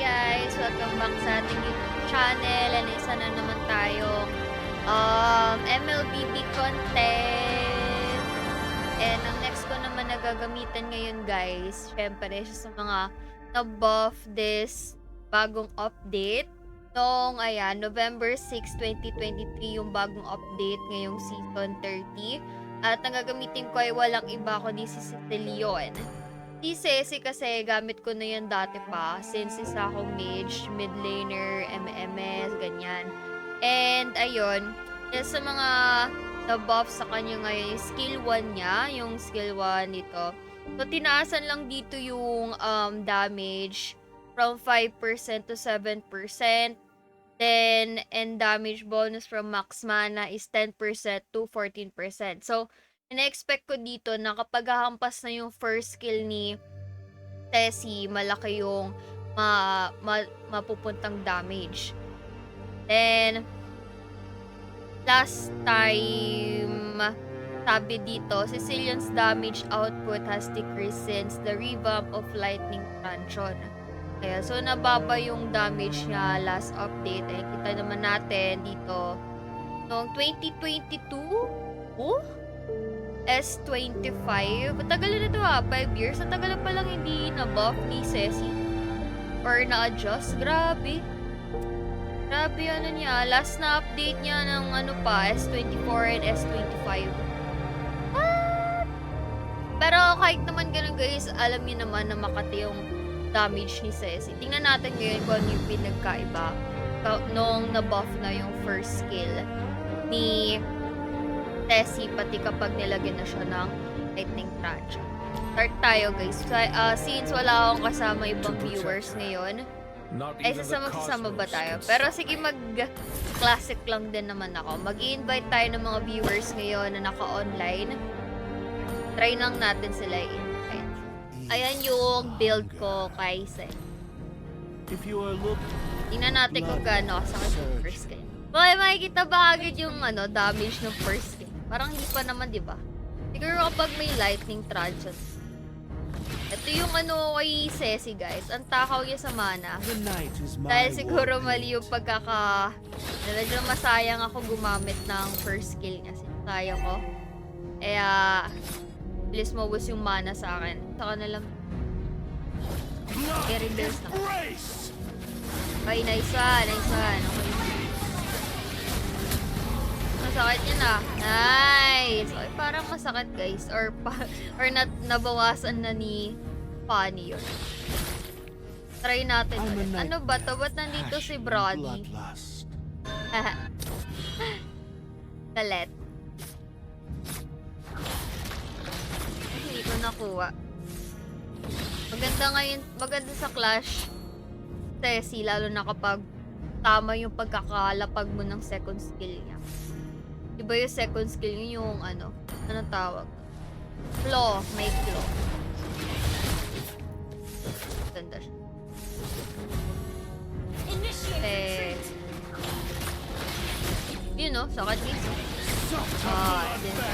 guys! Welcome back sa ating YouTube channel. And isa na naman tayong um, MLBB content. And ang next ko naman na gagamitan ngayon guys, syempre sa mga na-buff this bagong update. Noong, ayan, November 6, 2023 yung bagong update ngayong season 30. At ang gagamitin ko ay walang iba kundi si Cecilion. Si Ceci kasi gamit ko na yan dati pa since isa akong mage, mid laner, MMS, ganyan. And ayun, yan sa mga na-buff sa kanya ngayon, skill 1 niya, yung skill 1 nito. So tinaasan lang dito yung um, damage from 5% to 7%. Then, and damage bonus from max mana is 10% to 14%. So, ina-expect ko dito na kapag hahampas na yung first skill ni Tessie, malaki yung ma, ma, mapupuntang damage. Then, last time, sabi dito, Sicilian's damage output has decreased since the revamp of Lightning Truncheon. Kaya, so nababa yung damage niya last update. Eh, kita naman natin dito, noong 2022, oh? S25. Matagal na ito ah, 5 years. Ang tagal na palang hindi na-buff ni Ceci. Or na-adjust. Grabe. Grabe ano niya. Last na update niya ng ano pa, S24 and S25. What? Pero kahit naman ganun guys, alam niyo naman na makati yung damage ni Ceci. Tingnan natin ngayon kung ano yung pinagkaiba ka- nung na-buff na yung first skill ni Tessie pati kapag nilagyan na siya ng lightning truncheon. Start tayo guys. Sa- ah, since wala akong kasama ibang viewers ngayon, ay sasama sasama ba tayo? Pero sige mag classic lang din naman ako. mag invite tayo ng mga viewers ngayon na naka-online. Try lang natin sila i-invite. Ayan yung build ko kay Sen. If you are look, Tingnan natin kung gaano yung first skin. Bakit makikita ba agad yung ano, damage ng first? Parang hindi pa naman, di ba? Siguro kapag may lightning truncheon. Ito yung ano kay Ceci guys. Ang takaw niya sa mana. Dahil siguro mali yung pagkaka... Medyo masayang ako gumamit ng first skill niya. Sinasayang ko. Kaya... Bilis mawus yung mana sa akin. Saka na lang. Very bills na. race. Ay, nice one. Nice one. Okay. Masakit yun ah. Nice. Ay, parang masakit guys. Or, pa, or na, nabawasan na ni Fanny yun. Try natin ulit. Ano ba to? Ba't nandito si Brody? Ay, hindi ko nakuha. Maganda ngayon, maganda sa Clash. Tessie, lalo na kapag tama yung pagkakalapag mo ng second skill niya. Iba yung second skill niya yung ano, anong tawag? Claw, may claw. Ganda siya. Eh, yun no, sakat guys. Ah, din ba?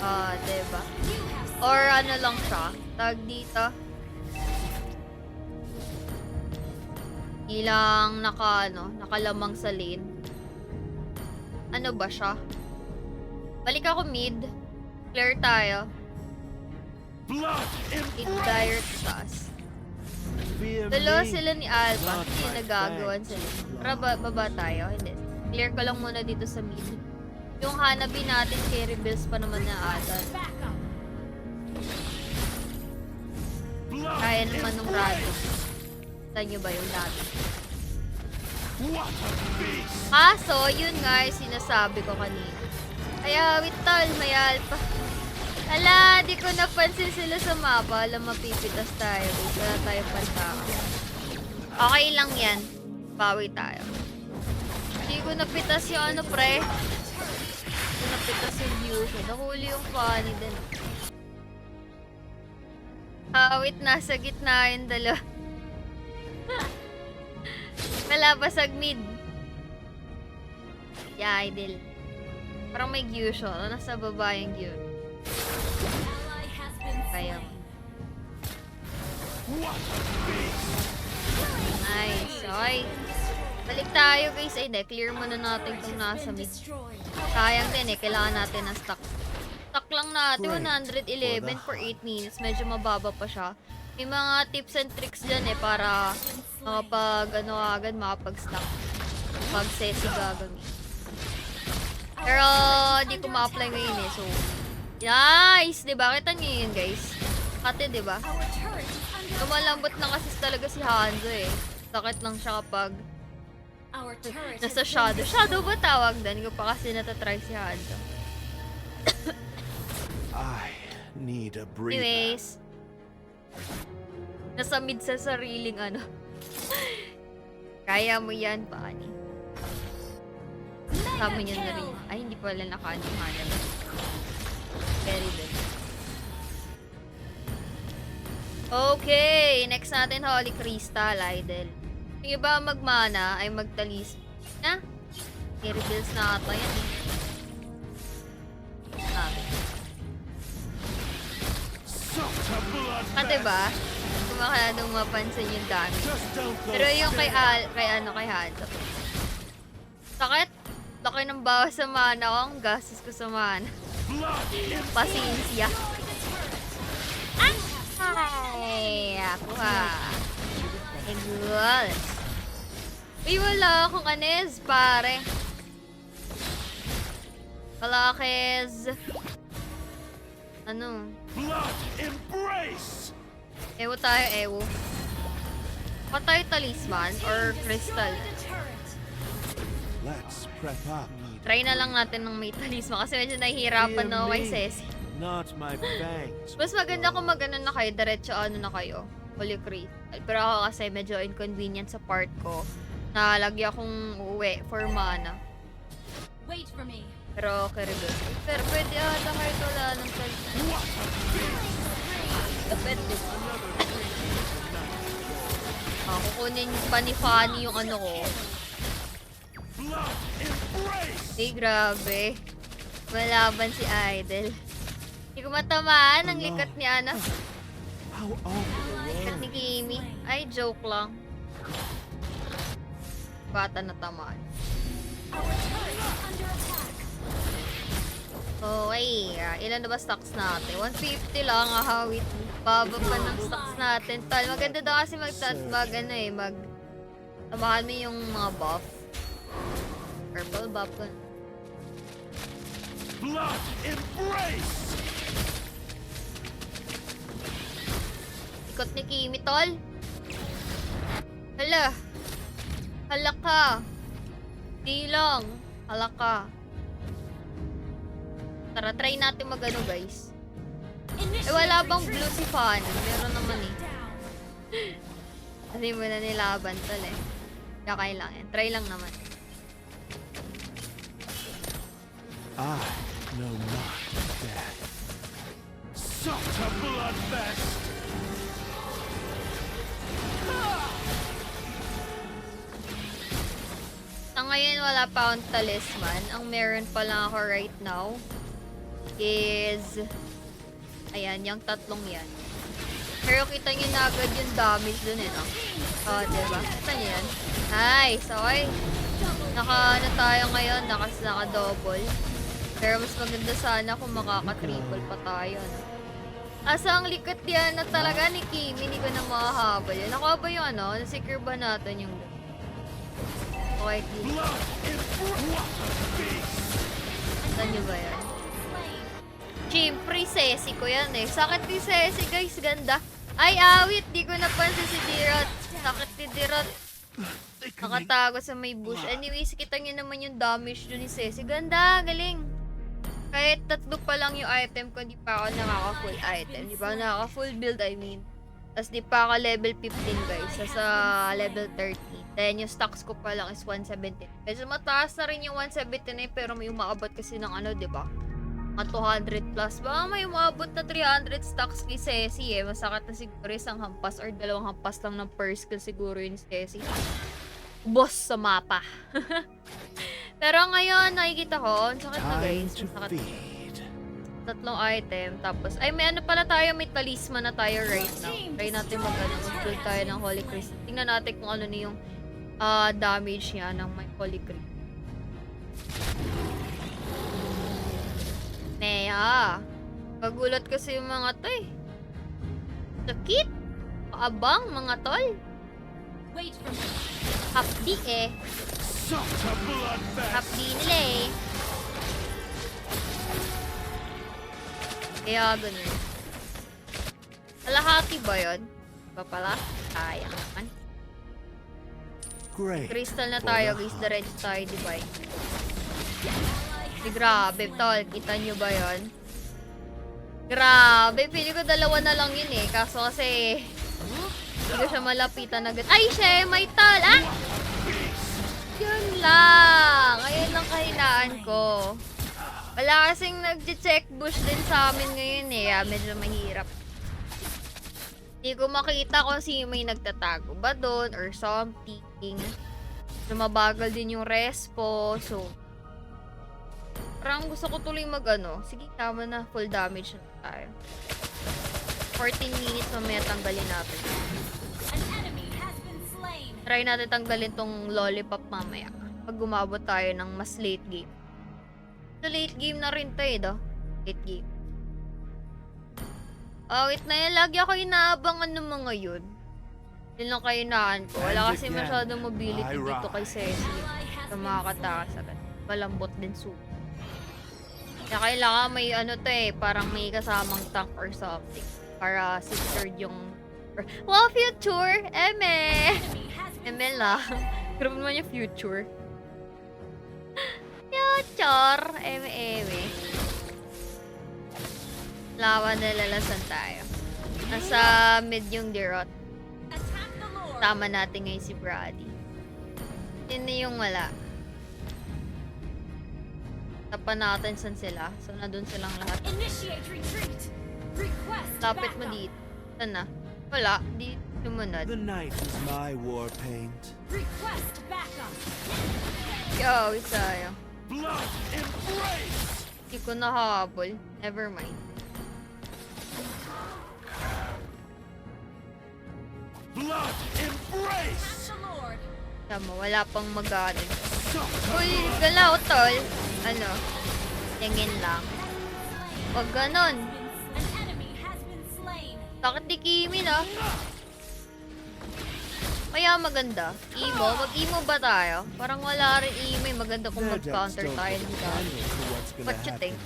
Ah, diba? Or ano lang siya, tag dito. Ilang naka, ano, nakalamang sa lane. Ano ba siya? Balik ako mid. Clear tayo. Mid dire taas. Dalawa sila ni Alpha. Hindi nagagawan sila. Tara, ba- baba tayo. Hindi. Clear ko lang muna dito sa mid. Yung Hanabi natin, carry bills pa naman na ata. Blood Kaya naman nung Rado. Saan nyo ba yung dati? Kaso, yun nga yung sinasabi ko kanina. Kaya, Wital, may alpha. Ala, di ko napansin sila sa mapa. Alam, mapipitas tayo. Wala tayo pantaka. Okay lang yan. Bawi tayo. Hindi ko napitas yung ano, pre. Hindi ko napitas yung view. Nahuli yung funny din. Ah, wait, nasa gitna yung dalawa. Wala, basag mid. Yeah, idol. Parang may Gyusho. Nasa baba yung Gyusho. Kaya mo. Nice. Okay. Balik tayo guys. Ay, de, clear muna natin itong nasa mid. Sayang din eh. Kailangan natin ng stock. Stock lang natin. 111 for 8 minutes. Medyo mababa pa siya. May mga tips and tricks dyan eh para makapag ano agad makapag-stock. Pag sesi gagamit. Pero di ko ma-apply ngayon eh. So, nice! Diba? Kita niyo yun guys. Ate, diba? Lumalambot lang kasi talaga si Hanzo eh. Sakit lang siya kapag nasa shadow. Shadow ba tawag doon? Hindi ko pa kasi natatry si Hanzo. I need a breather. Anyways. Nasa mid sa sariling ano. Kaya mo yan, paani. Kasama niya na rin. Ay, hindi pala Hana. Very good. Okay, next natin Holy Crystal, Idol. Yung iba magmana ay magtalis. Na? I-reveals na ata yan eh. Sabi. Ah, diba? Kung masyadong mapansin yung dami. Pero yung kay. Al, kay ano, kay Hanzo. Sakit. Laki ng bawas sa mana ko. Ang gastos ko sa mana. Pasensya. Ay! Ako ha. Egos. Uy, wala akong anes, pare. Kalakes. Ano? blood embrace! Ewo tayo, ewo. Patay talisman or crystal. Let's prep up. Try na lang natin ng may talisman kasi medyo nahihirapan na ako kay Ceci. Not my fangs. Mas maganda kung magano na kayo, diretso ano na kayo. Holy Crystal. Pero ako kasi medyo inconvenient sa part ko. Nalagi akong uwi for mana. Wait for me. Pero okay rin yun. Pero pwede ata kahit wala ng beast! Depende. Ah, kukunin pa ni Fanny yung ano ko. Ay, grabe. Malaban si Idol. Hindi ko matamaan ang likat ni Ana. Likat ni Kimi. Ay, joke lang. Bata na tamaan. Okay, ah, ilan na ba stocks natin? 150 lang, ahawit. Baba pa ng stocks natin. Tal, maganda daw kasi mag, mag ano eh, mag, tamahan mo yung mga buff. Purple buff ko. Blood embrace! Ikot ni Kimi, tol. Hala. Hala ka. Di lang. Hala ka. Tara, try natin magano guys. Eh, wala bang blue si Fan? Meron naman eh. Kasi mo na nilaban tol eh. Kaya kailangan. Try lang naman. I know not death. Such a bloodfest! Sa ngayon, wala pa akong talisman. Ang meron pa lang ako right now is... Ayan, yung tatlong yan. Pero kita nyo na agad yung damage dun eh, no? Oo, diba? Kita nyo yan? Nice! Okay. Naka, ano tayo ngayon? Naka, naka-double. Pero mas maganda sana kung makaka-triple pa tayo, no? Asa ang likat yan na talaga ni Kimi, hindi ko na makahabol yan. Nakuha ba yung ano? Nasecure ba natin yung... Okay, beast! Saan nyo ba yan? Siyempre, Ceci ko yan eh. Sakit ni Ceci, guys. Ganda. Ay, awit. Di ko napansin si Dirot. Sakit ni. Thickening Nakatago sa may bush. Anyways, kita nyo naman yung damage dun ni Ceci. Ganda, galing. Kahit tatlo pa lang yung item ko, di pa ako nakaka-full item. Di pa ako nakaka-full build, I mean. Tapos di pa ako level 15, guys. Sa, sa level 30. Then, yung stocks ko pa lang is 170. Medyo mataas na rin yung 179, pero may umaabot kasi ng ano, di ba? Mga 200 plus. Baka may umaabot na 300 stocks kay Ceci eh. Masakit na siguro isang hampas or dalawang hampas lang ng per skill siguro yun si Ceci. Boss sa mapa. Pero ngayon, nakikita ko, ang sakit na guys. to Ang sakit. feed. tatlong item. Tapos, ay, may ano pala tayo, may talisman na tayo right now. Try natin mag, ano, mag-build tayo ng Holy Crystal. Tingnan natin kung ano na yung ah, damage niya ng may Holy Crystal. Nea. Pagulat kasi yung mga to eh. Sakit. Paabang mga tol. Wait for me. Hapdi eh. Hapdi nila eh. Kaya ganun. Kalahati ba yun? Ba pala? Sayang naman. Great. Crystal na tayo the guys. Diretso tayo, di ba? Ay, grabe, tol. Kita nyo ba yon? Grabe, pili ko dalawa na lang yun eh. Kaso kasi, hindi ko siya malapitan agad. Ay, siya, may tol! Ah! Yun lang. Ayun lang kahinaan ko. Wala kasing nag-check bush din sa amin ngayon eh. Ah, medyo mahirap. Hindi ko makita kung sino may nagtatago ba doon or something. So, mabagal din yung respo. So, parang gusto ko tuloy mag ano. Sige, tama na. Full damage na tayo. 14 minutes mamaya tanggalin natin. An enemy has been slain. Try natin tanggalin tong lollipop mamaya. Pag gumabot tayo ng mas late game. So, late game na rin to eh, do. Late game. Oh, wait na yan. Lagi ako inaabangan ng mga yun. Yun lang kainaan ko. Wala kasi masyadong mobility dito kay. Ceci. Sa mga slain. katakas agad. Malambot din su. Kaya kailangan may ano to eh, parang may kasamang tank or something. Para secured yung... Wow, future! Eme! ML lang. Pero naman yung future. Future! Eme, eme. Lawan na lalasan tayo. Nasa mid yung Dirot. Tama natin ngayon si Brady. Sino yung wala? Tapan natin saan sila. So, nandun silang lahat. Lapit mo dito. Saan na? Wala. Di sumunod. The night is my war paint. Request backup. Yo, isayo. Blood embrace! Hindi ko nahabol. Never mind. Blood embrace! Tama, wala pang a Uy, galaw, tol. Ano? Tingin lang. Wag ganon. An enemy has been slain. Sakit ni Kimi, no? Kaya maganda. Emo? Mag-emo ba tayo? Parang wala rin emo. eh. Maganda kung mag-counter tayo give ng a gamit. candle to what's gonna What you think?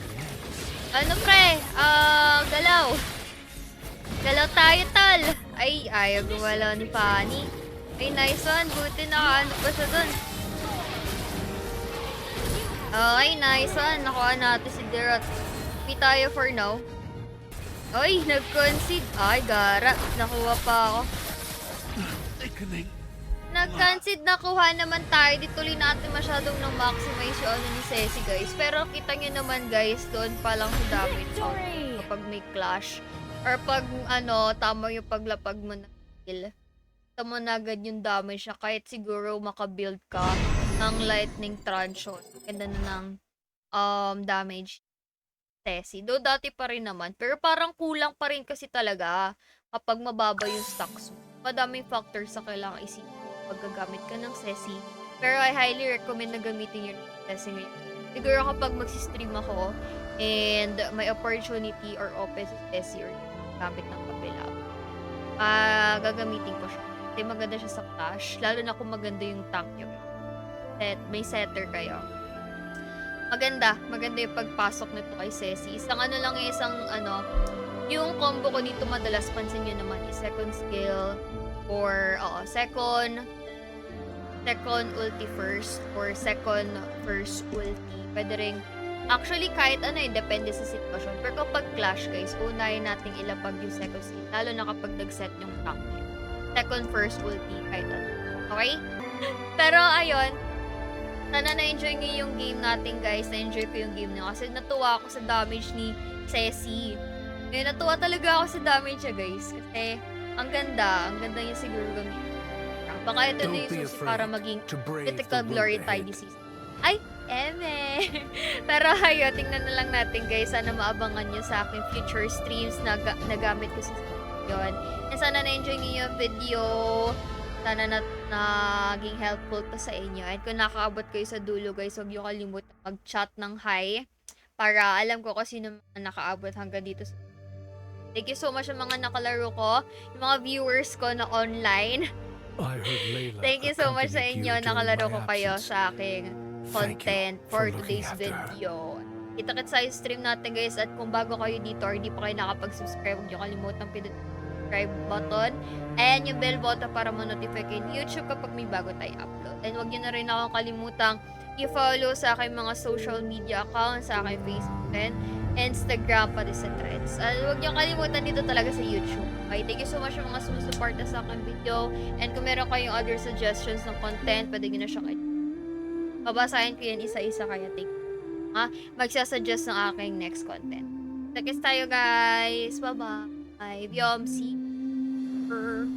Ano pre? Ah, galaw. Galaw tayo, tal. Ay, ayaw gumalaw ni Fanny. Ay, nice one. Buti na ano pa siya dun. Okay, nice one. Nakuha natin si Derot. Hindi tayo for now. Ay, nag-concede. Ay, gara. Nakuha pa ako. Nag-concede nakuha naman tayo. Di tuloy natin masyadong nang maximize yung ano ni Ceci, guys. Pero kita nyo naman, guys, doon pa lang sa damage out kapag may clash. Or pag, ano, tama yung paglapag mo na kill. Kita mo na agad yung damage niya. Kahit siguro makabuild ka ng lightning truncheon. Ganda na ng um, damage Ceci. Though dati pa rin naman. Pero parang kulang pa rin kasi talaga kapag mababa yung stocks mo. Madaming factors sa kailangan isipin pag gagamit ka ng Ceci. Pero I highly recommend na gamitin yung Ceci ngayon. Siguro kapag magsistream ako and may opportunity or open sa Ceci or gamit ng kapila, ah gagamitin ko siya. Kasi maganda siya sa clash. Lalo na kung maganda yung tank nyo. Set, may setter kayo. Maganda. Maganda yung pagpasok nito kay Ceci. Isang ano lang yung isang ano, yung combo ko dito madalas pansin nyo naman is second skill or oo, second second ulti first or second first ulti. Pwede rin Actually, kahit ano eh, depende sa sitwasyon. Pero kapag clash, guys, unahin natin ilapag yung second skill. Lalo na kapag nag-set yung tank. Second, first ulti, kahit ano. Okay? Pero, ayun. Sana na-enjoy niyo yung game natin, guys. Na-enjoy ko yung game niyo. Kasi natuwa ako sa damage ni Ceci. Eh, natuwa talaga ako sa damage niya, guys. Kasi, ang ganda. Ang ganda niya siguro gamitin. Baka ito na yung susi para maging critical glory tie season. Ay, eme! Pero ayo, tingnan na lang natin guys. Sana maabangan nyo sa aking future streams na ga- nagamit ko sa yun. And sana na-enjoy niyo yung video. Sana na naging helpful to sa inyo. And kung nakakaabot kayo sa dulo guys, huwag niyo kalimutan mag-chat ng hi. Para alam ko kung sino mga nakaabot hanggang dito Thank you so much sa mga nakalaro ko, yung mga viewers ko na online. I heard Layla. Thank you so much sa inyo. Nakalaro ko kayo sa aking content for looking today's video. Kita-kits sa stream natin guys at kung bago kayo dito or di pa kayo nakapag-subscribe, huwag niyo kalimutang pindutin subscribe button and yung bell button para ma-notify kayo YouTube kapag may bago tayo upload. And huwag niyo na rin akong kalimutang i-follow sa aking mga social media accounts, sa aking Facebook and Instagram, pati sa Threads. At huwag niyo kalimutan dito talaga sa YouTube. Okay, thank you so much sa mga sumusuporta sa aking video. And kung meron kayong other suggestions ng content, pwede nyo na siya kayo. Babasahin ko yan isa-isa kaya take ha? Magsasuggest ng aking next content. Takis tayo guys. Bye-bye. Yomsi. for